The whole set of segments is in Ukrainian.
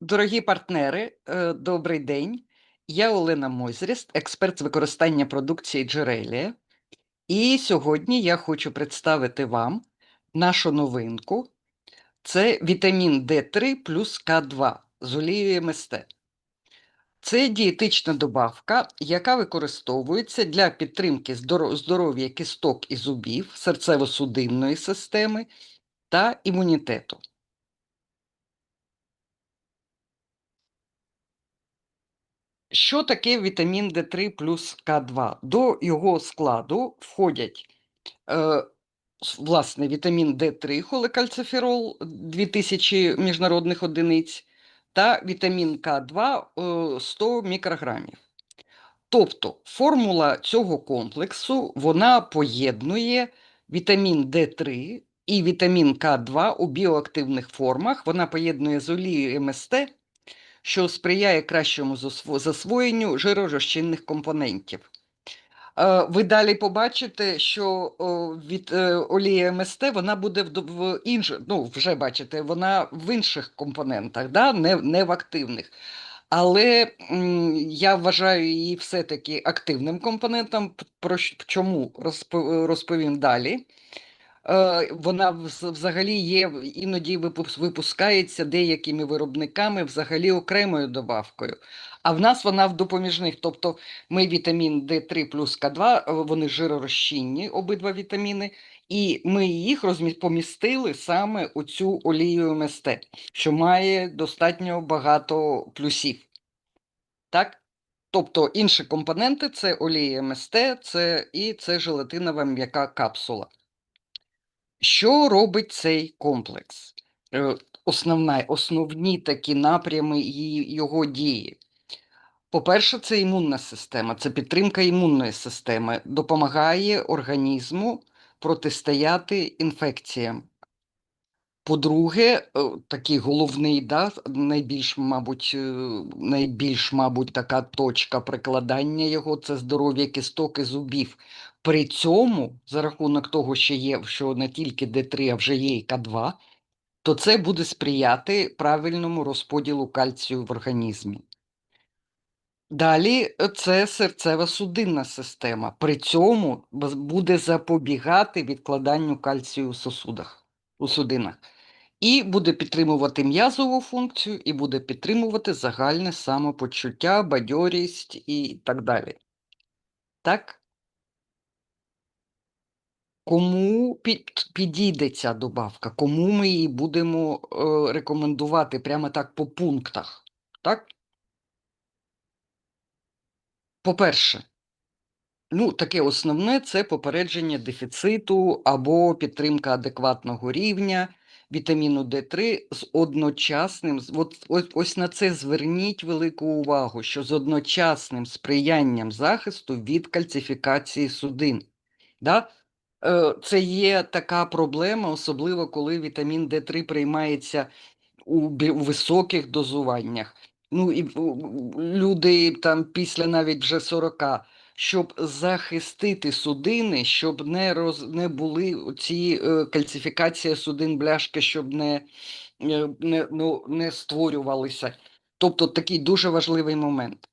Дорогі партнери, е, добрий день. Я Олена Мойзріст, експерт з використання продукції Джерелія. І сьогодні я хочу представити вам нашу новинку. Це вітамін D3 плюс К2 з олією МСТ. Це дієтична добавка, яка використовується для підтримки здоров'я кісток і зубів, серцево-судинної системи та імунітету. Що таке вітамін D3 плюс К2? До його складу входять е, власне вітамін D3 холекальциферол 2000 міжнародних одиниць та вітамін К2 е, 100 мікрограмів. Тобто формула цього комплексу вона поєднує вітамін D3 і вітамін К2 у біоактивних формах. Вона поєднує з олією МСТ що сприяє кращому засвоєнню жиророзчинних компонентів. Е, Ви далі побачите, що від е, олії МСТ вона буде в, інших, ну вже бачите, вона в інших компонентах, да? не, не в активних. Але я вважаю її все-таки активним компонентом. Про чому розповім далі. Е, Вона взагалі є, іноді випускається деякими виробниками взагалі окремою добавкою. А в нас вона в допоміжних. Тобто ми вітамін D3 плюс К2, е, вони жиророзчинні, обидва вітаміни, і ми їх помістили саме у цю олію МСТ, що має достатньо багато плюсів. Так? Тобто інші компоненти це олія МСТ, це і це желатинова м'яка капсула. Що робить цей комплекс? Е, Основна, основні такі напрями його дії. По-перше, це імунна система, це підтримка імунної системи, допомагає організму протистояти інфекціям. По-друге, е, такий головний, да, найбільш, мабуть, е, найбільш, мабуть, така точка прикладання його це здоров'я кісток і зубів. При цьому, за рахунок того, що є, що не тільки Д3, а вже є і К2, то це буде сприяти правильному розподілу кальцію в організмі. Далі е, це серцево-судинна система. При цьому буде запобігати відкладанню кальцію у сосудах, у судинах. І буде підтримувати м'язову функцію, і буде підтримувати загальне самопочуття, бадьорість і так далі. Так? Кому під, підійде ця добавка? Кому ми її будемо е, рекомендувати прямо так по пунктах? Так? По-перше, Ну, таке основне це попередження дефіциту або підтримка адекватного рівня вітаміну Д3 з одночасним. з- От, ось, на це зверніть велику увагу, що з одночасним сприянням захисту від кальцифікації судин. Да? Е, Це є така проблема, особливо коли вітамін Д3 приймається у, високих дозуваннях. Ну і люди там після навіть вже 40, щоб захистити судини, щоб не роз не були ці е, кальцифікація судин бляшки, щоб не, е, не, ну, не створювалися. Тобто такий дуже важливий момент.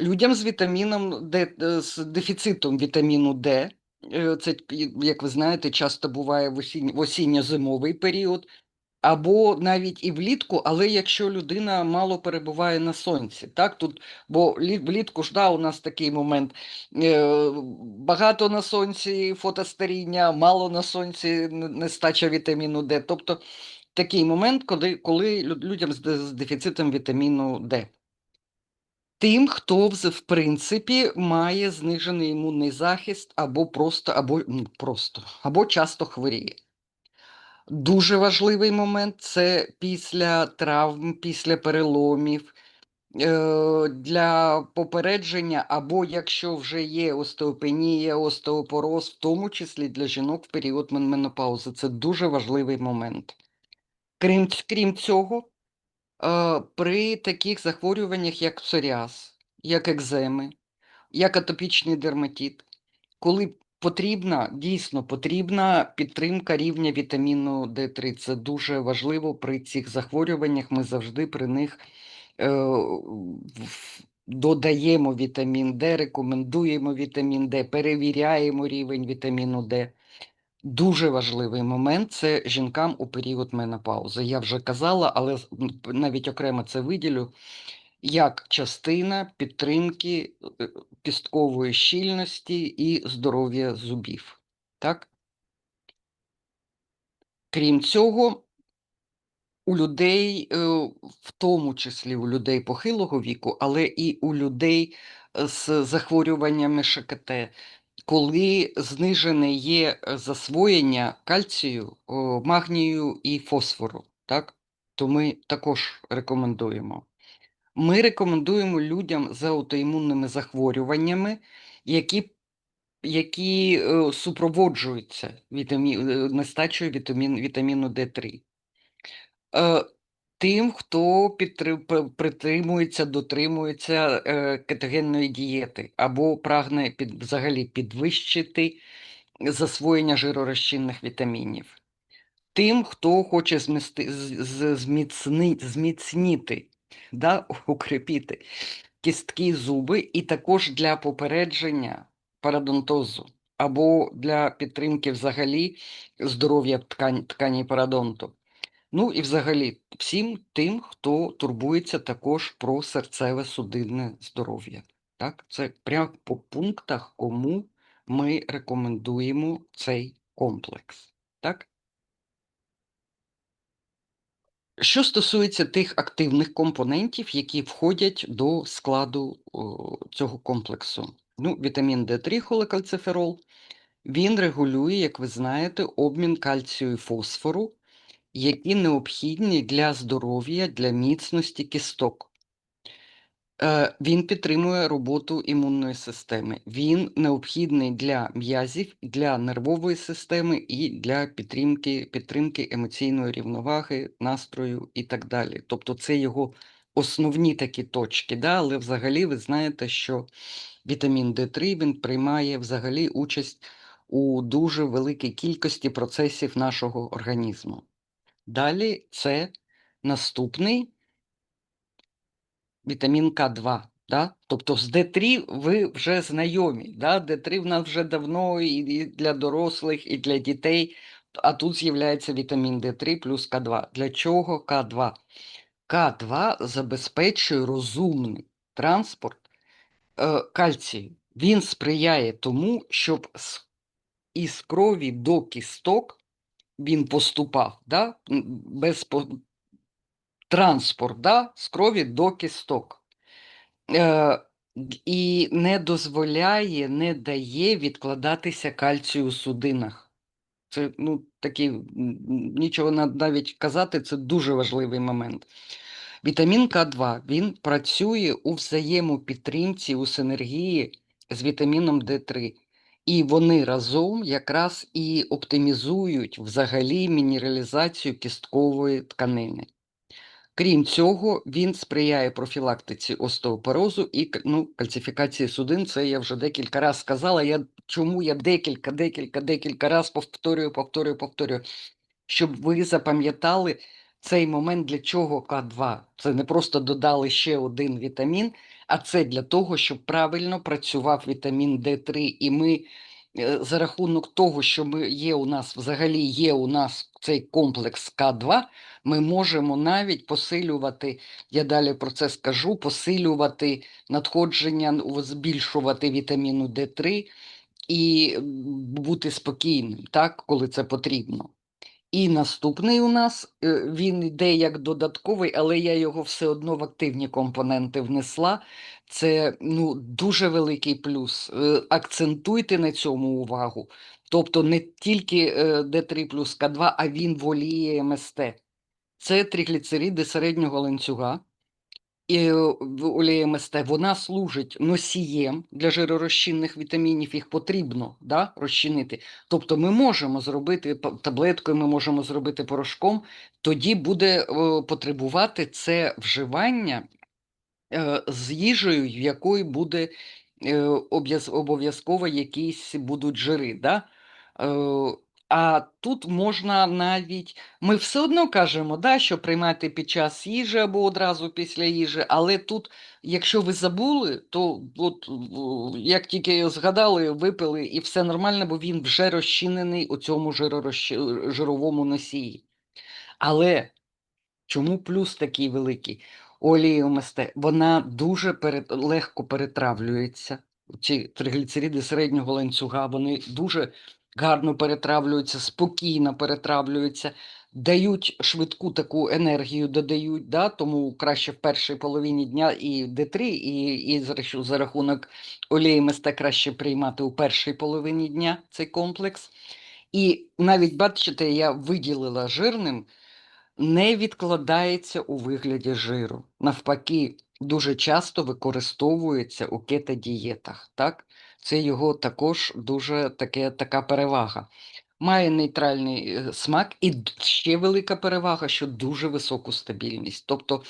Людям з вітаміном Д, е, з дефіцитом вітаміну Д, е, це, як ви знаєте, часто буває в осінньо-зимовий період, або навіть і влітку, але якщо людина мало перебуває на сонці, так тут, бо влітку ж да, у нас такий момент е, багато на сонці фотостаріння, мало на сонці нестача вітаміну Д. Тобто такий момент, коли, коли людям з, дефіцитом вітаміну Д. Тим, хто в принципі має знижений імунний захист, або просто, або ну, просто, або часто хворіє. Дуже важливий момент це після травм, після переломів, е, для попередження, або якщо вже є остеопенія, остеопороз, в тому числі для жінок в період мен- менопаузи. Це дуже важливий момент. Крім, крім цього, е, при таких захворюваннях, як псоріаз, як екземи, як атопічний дерматит, коли Потрібна, дійсно потрібна підтримка рівня вітаміну Д3. Це дуже важливо при цих захворюваннях. Ми завжди при них е, додаємо вітамін Д, рекомендуємо вітамін Д, перевіряємо рівень вітаміну Д. Дуже важливий момент це жінкам у період менопаузи. Я вже казала, але навіть окремо це виділю як частина підтримки е, кісткової щільності і здоров'я зубів. Так? Крім цього, у людей, е, в тому числі у людей похилого віку, але і у людей е, з захворюваннями ШКТ, коли знижене є е, засвоєння кальцію, магнію і фосфору, так? то ми також рекомендуємо. Ми рекомендуємо людям з аутоімунними захворюваннями, які які е, супроводжуються вітамі... е, нестачею вітамін... вітаміну Д3. Е, тим, хто притримується, дотримується е, кетогенної дієти або прагне під... взагалі підвищити засвоєння жиророзчинних вітамінів. Тим, хто хоче змісти... зміцни... зміцніти, да? укріпити кістки, зуби, і також для попередження парадонтозу або для підтримки взагалі здоров'я ткань, ткані парадонту. Ну і взагалі всім тим, хто турбується також про серцеве-судинне здоров'я. Так, це прямо по пунктах, кому ми рекомендуємо цей комплекс. Так? Що стосується тих активних компонентів, які входять до складу о, цього комплексу, ну, вітамін Д3 холекальциферол, він регулює, як ви знаєте, обмін кальцію і фосфору, які необхідні для здоров'я, для міцності кісток. Е, Він підтримує роботу імунної системи. Він необхідний для м'язів, для нервової системи і для підтримки, підтримки емоційної рівноваги, настрою і так далі. Тобто, це його основні такі точки. Да? Але взагалі ви знаєте, що вітамін Д3 він приймає взагалі участь у дуже великій кількості процесів нашого організму. Далі це наступний вітамін К2. Да? Тобто з Д3 ви вже знайомі. Да? Д3 в нас вже давно і для дорослих, і для дітей. А тут з'являється вітамін Д3 плюс К2. Для чого К2? К2 забезпечує розумний транспорт е, кальцію. Він сприяє тому, щоб із крові до кісток він поступав да? без транспорт да? з крові до кісток. Е, і не дозволяє, не дає відкладатися кальцію у судинах. Це ну, такі, нічого на- навіть казати, це дуже важливий момент. Вітамін К2 він працює у взаємопідтримці, у синергії з вітаміном Д3. І вони разом якраз і оптимізують взагалі мінералізацію кісткової тканини. Крім цього, він сприяє профілактиці остеопорозу і ну, кальцифікації судин. Це я вже декілька разів сказала. Я, чому я декілька, декілька, декілька разів повторюю, повторюю, повторюю, щоб ви запам'ятали цей момент, для чого К2. Це не просто додали ще один вітамін, а це для того, щоб правильно працював вітамін Д3. І ми за рахунок того, що ми є у нас взагалі є у нас цей комплекс К2, ми можемо навіть посилювати, я далі про це скажу, посилювати надходження, збільшувати вітаміну Д3 і бути спокійним, так, коли це потрібно. І наступний у нас е, він йде як додатковий, але я його все одно в активні компоненти внесла. Це ну, дуже великий плюс. Е, Акцентуйте на цьому увагу. Тобто не тільки е, Д3 плюс К2, а він воліє МСТ. Це тригліцериди середнього ланцюга. І е, олія МСТ вона служить носієм для жиророзчинних вітамінів, їх потрібно да, розчинити. Тобто ми можемо зробити таблеткою, ми можемо зробити порошком, тоді буде е, потребувати це вживання е, з їжею, в якої буде е, обов'язково якісь будуть жири, да? Е, а тут можна навіть ми все одно кажемо, да, що приймати під час їжі або одразу після їжі, але тут, якщо ви забули, то от, як тільки згадали, випили і все нормально, бо він вже розчинений у цьому жиророзч жировому носії. Але чому плюс такий великий? Олії ОМСТ вона дуже пере легко перетравлюється. Ці тригліцериди середнього ланцюга, вони дуже гарно перетравлюються, спокійно перетравлюються, дають швидку таку енергію, додають, да, тому краще в першій половині дня і Д3, і і за рахунок олії МСТ краще приймати у першій половині дня цей комплекс. І навіть бачите, я виділила жирним, не відкладається у вигляді жиру. Навпаки, дуже часто використовується у кетодієтах, так? Це його також дуже таке така перевага. Має нейтральний, е, смак і ще велика перевага, що дуже високу стабільність. Тобто,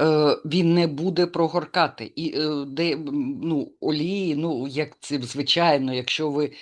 е, він не буде прогоркати. І, е, де, ну, олії, ну, як це звичайно, якщо ви,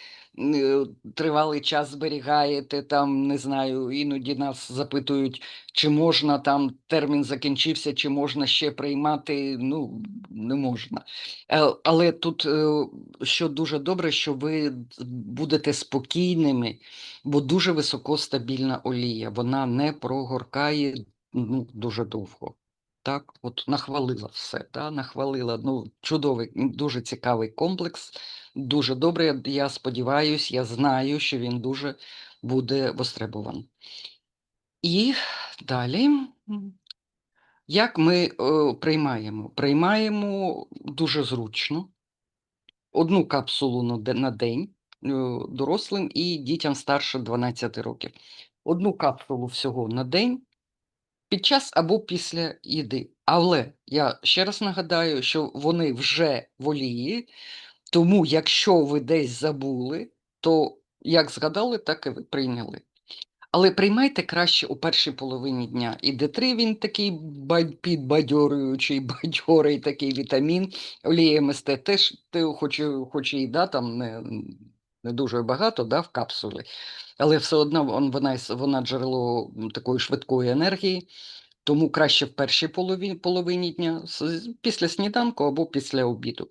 тривалий час зберігаєте там, не знаю, іноді нас запитують, чи можна там термін закінчився, чи можна ще приймати, ну, не можна. Е, але тут, е, що дуже добре, що ви будете спокійними, бо дуже високостабільна олія, вона не прогоркає, ну, дуже довго. Так, от нахвалила все, да, нахвалила. Ну, чудовий, дуже цікавий комплекс, дуже добре. Я я сподіваюсь, я знаю, що він дуже буде востребований. І далі, як ми, е, приймаємо? Приймаємо дуже зручно. Одну капсулу на день, е, дорослим і дітям старше 12 років. Одну капсулу всього на день під час або після їди. Але я ще раз нагадаю, що вони вже в олії, тому якщо ви десь забули, то як згадали, так і ви прийняли. Але приймайте краще у першій половині дня. І Д3 він такий підбадьорюючий, бадьорий такий вітамін. Олія МСТ теж, хоч хоч і да, там не не дуже багато да, в капсулі, але все одно вона вона джерело такої швидкої енергії. Тому краще в першій половині половині дня, після сніданку або після обіду.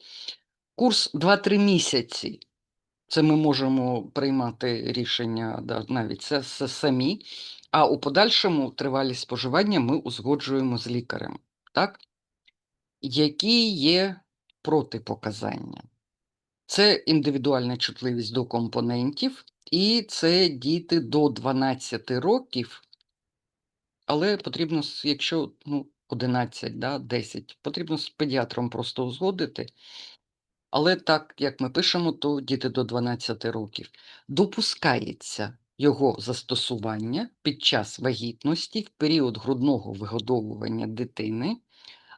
Курс 2-3 місяці. Це ми можемо приймати рішення да, навіть це, це самі, а у подальшому тривалість споживання ми узгоджуємо з лікарем. Так? Які є протипоказання? Це індивідуальна чутливість до компонентів, і це діти до 12 років але потрібно, якщо ну, 11, да, 10, потрібно з педіатром просто узгодити. Але так, як ми пишемо, то діти до 12 років. Допускається його застосування під час вагітності в період грудного вигодовування дитини,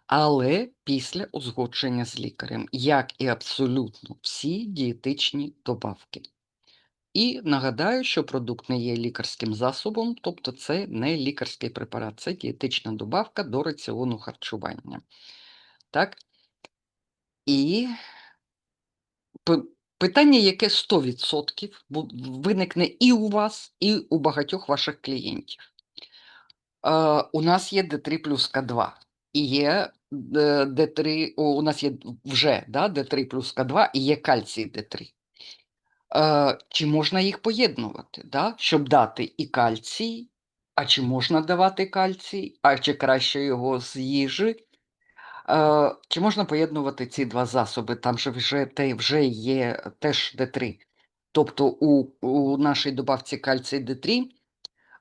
але після узгодження з лікарем, як і абсолютно всі дієтичні добавки. І нагадаю, що продукт не є лікарським засобом, тобто це не лікарський препарат, це дієтична добавка до раціону харчування. Так? І питання, яке 100% виникне і у вас, і у багатьох ваших клієнтів. Е, У нас є D3 плюс К2. І є D3, у нас є вже да, D3 плюс К2 і є кальцій D3. Е, Чи можна їх поєднувати, да? щоб дати і кальцій, а чи можна давати кальцій, а чи краще його з їжі? Е, Чи можна поєднувати ці два засоби? Там же вже те, вже є теж Д3. Тобто у у нашій добавці кальцій Д3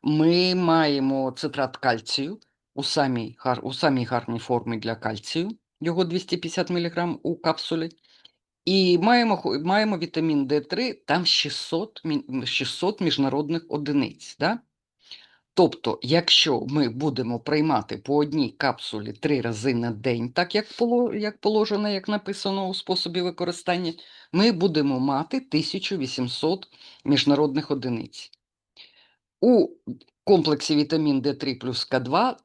ми маємо цитрат кальцію у самій, у самій гарній формі для кальцію, його 250 мг у капсулі. І маємо маємо вітамін Д3, там 600 600 міжнародних одиниць. Да? Тобто, якщо ми будемо приймати по одній капсулі три рази на день, так як положено, як написано у способі використання, ми будемо мати 1800 міжнародних одиниць. У комплексі вітамін Д3 плюс К2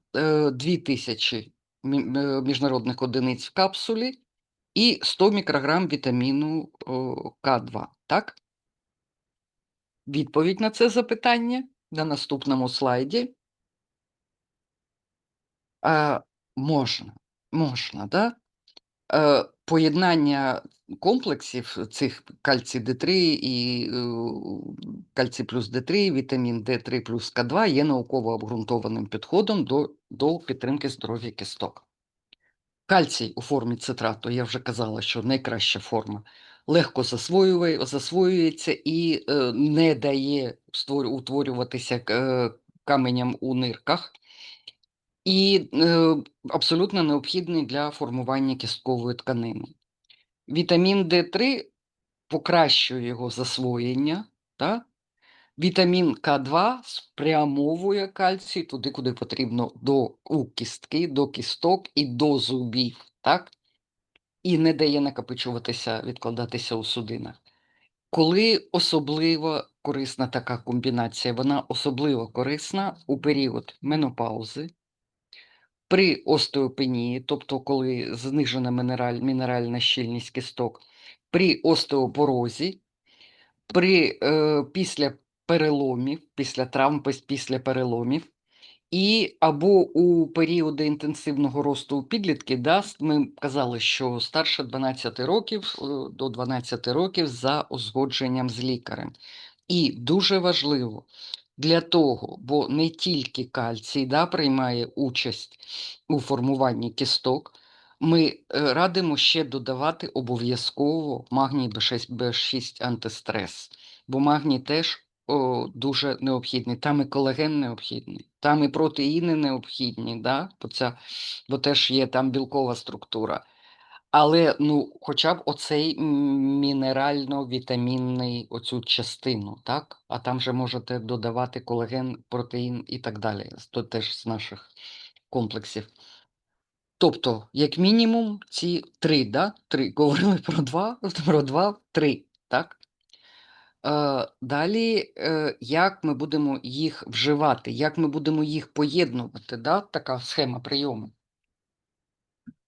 2000 е, міжнародних одиниць в капсулі і 100 мікрограм вітаміну К2, так? Відповідь на це запитання на наступному слайді. Е, можна, можна, да? Е, поєднання комплексів цих кальцій Д3 і е, кальцій плюс Д3, вітамін Д3 плюс К2 є науково обґрунтованим підходом до, до підтримки здоров'я кісток. Кальцій у формі цитрату, я вже казала, що найкраща форма, легко засвоює, засвоюється і е, не дає створю- утворюватися е, каменям у нирках, і е, абсолютно необхідний для формування кісткової тканини. Вітамін Д3 покращує його засвоєння, та? Вітамін К2 спрямовує кальцій туди, куди потрібно до у кістки, до кісток і до зубів, так? І не дає накопичуватися, відкладатися у судинах. Коли особливо корисна така комбінація, вона особливо корисна у період менопаузи, при остеопенії, тобто коли знижена мінераль, мінеральна щільність кісток, при остеопорозі, при, е, після переломів, після травм, після переломів, і або у періоди інтенсивного росту підлітки, да, ми казали, що старше 12 років е, до 12 років за узгодженням з лікарем. І дуже важливо для того, бо не тільки кальцій да, приймає участь у формуванні кісток, ми е, радимо ще додавати обов'язково магній B6, B6 антистрес, бо магній теж о, дуже необхідний. Там і колаген необхідний, там і протеїни необхідні, да? бо, ця, бо теж є там білкова структура. Але ну, хоча б оцей мінерально-вітамінний оцю частину, так? А там же можете додавати колаген, протеїн і так далі. То теж з наших комплексів. Тобто, як мінімум, ці три, да? три говорили про два, про два, три, так? Е, далі, е, як ми будемо їх вживати, як ми будемо їх поєднувати, да? така схема прийому.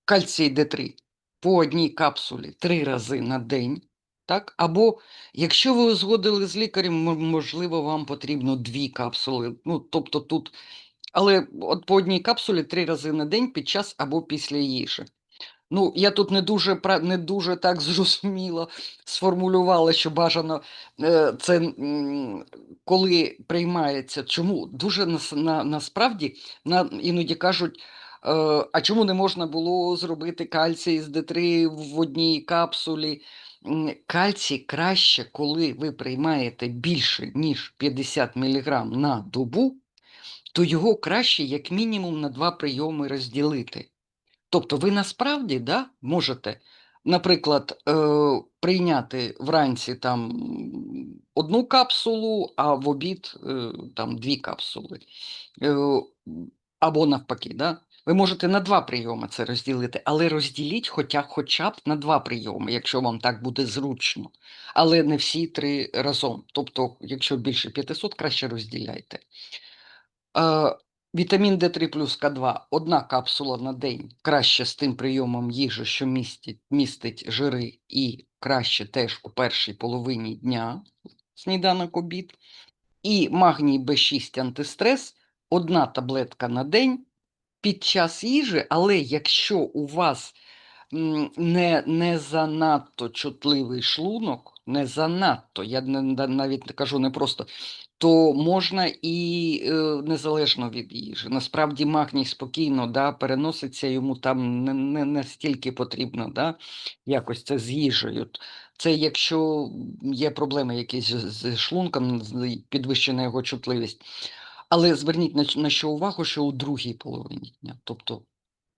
Кальцій Д3 по одній капсулі три рази на день. Так? Або якщо ви узгодили з лікарем, можливо, вам потрібно дві капсули. Ну, тобто тут, але от по одній капсулі три рази на день під час або після їжі. Ну, я тут не дуже не дуже так зрозуміло сформулювала, що бажано е, це коли приймається. Чому дуже на, насправді на, іноді кажуть, е, а чому не можна було зробити кальцій з Д3 в одній капсулі? Кальцій краще, коли ви приймаєте більше, ніж 50 мг на добу, то його краще як мінімум на два прийоми розділити. Тобто ви насправді да, можете, наприклад, е, прийняти вранці там одну капсулу, а в обід е, там дві капсули. Е, або навпаки, да? ви можете на два прийоми це розділити, але розділіть хоча, хоча б на два прийоми, якщо вам так буде зручно. Але не всі три разом. Тобто, якщо більше 500, краще розділяйте. Вітамін Д3 плюс К2 одна капсула на день краще з тим прийомом їжі, що містить, містить жири, і краще теж у першій половині дня сніданок обід. І магній Б6 антистрес одна таблетка на день під час їжі, але якщо у вас не, не занадто чутливий шлунок, не занадто, я навіть не кажу не просто, то можна і е, незалежно від їжі. Насправді магній спокійно да, переноситься, йому там не, не настільки потрібно да, якось це з їжею. Це якщо є проблеми якісь з шлунком, підвищена його чутливість. Але зверніть на що увагу, що у другій половині дня, тобто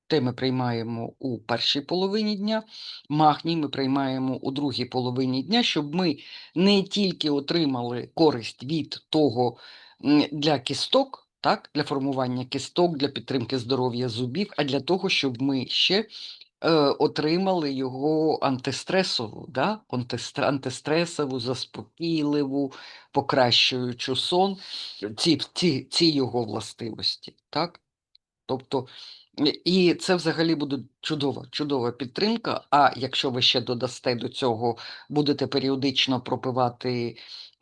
те ми приймаємо у першій половині дня, магній ми приймаємо у другій половині дня, щоб ми не тільки отримали користь від того для кісток, так, для формування кісток, для підтримки здоров'я зубів, а для того, щоб ми ще е, отримали його антистресову, да? антистресову, заспокійливу, покращуючу сон, ці, ці, ці його властивості. Так? Тобто І це взагалі буде чудова, чудова підтримка. А якщо ви ще додасте до цього, будете періодично пропивати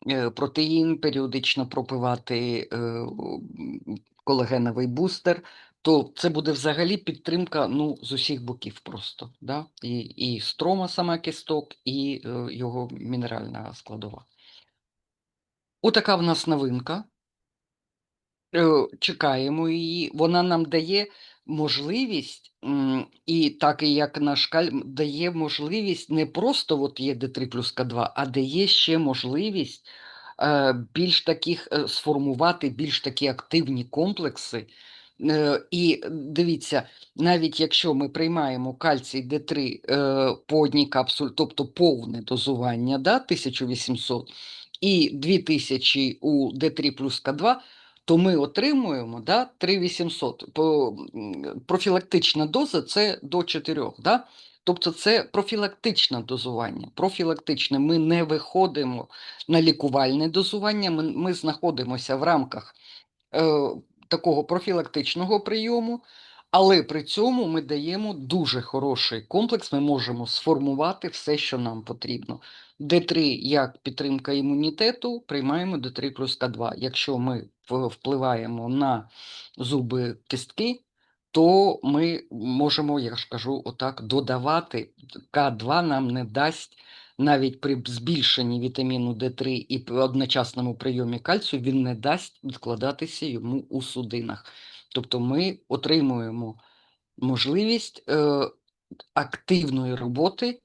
е, протеїн, періодично пропивати е, колагеновий бустер, то це буде взагалі підтримка ну, з усіх боків просто. Да? І, і строма сама кісток, і е, його мінеральна складова. Отака в нас новинка. Чекаємо її. Вона нам дає можливість, і так і як наш каль дає можливість не просто от є Д3 плюс К2, а дає ще можливість е, більш таких е, сформувати більш такі активні комплекси. Е, і дивіться, навіть якщо ми приймаємо кальцій Д3 е, по одній капсулі, тобто повне дозування, да, 1800 і 2000 у Д3 плюс К2, то ми отримуємо да, 3800. Профілактична доза це до 4. Да? Тобто це профілактичне дозування. Профілактичне. Ми не виходимо на лікувальне дозування, ми, ми знаходимося в рамках е, такого профілактичного прийому, але при цьому ми даємо дуже хороший комплекс, ми можемо сформувати все, що нам потрібно. Д3 як підтримка імунітету, приймаємо Д3 плюс К2. Якщо ми впливаємо на зуби кістки, то ми можемо, я ж кажу, отак додавати. К2 нам не дасть навіть при збільшенні вітаміну Д3 і одночасному прийомі кальцію, він не дасть відкладатися йому у судинах. Тобто ми отримуємо можливість е, активної роботи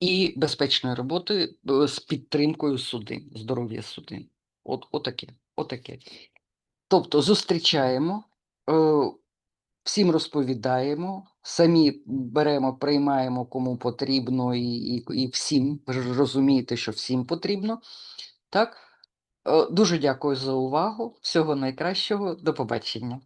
і безпечної роботи з підтримкою судин, здоров'я судин. От, отаке, отаке. Тобто зустрічаємо, е, всім розповідаємо, самі беремо, приймаємо кому потрібно, і, і, і всім розумієте, що всім потрібно. Так? Е, Дуже дякую за увагу. Всього найкращого. До побачення.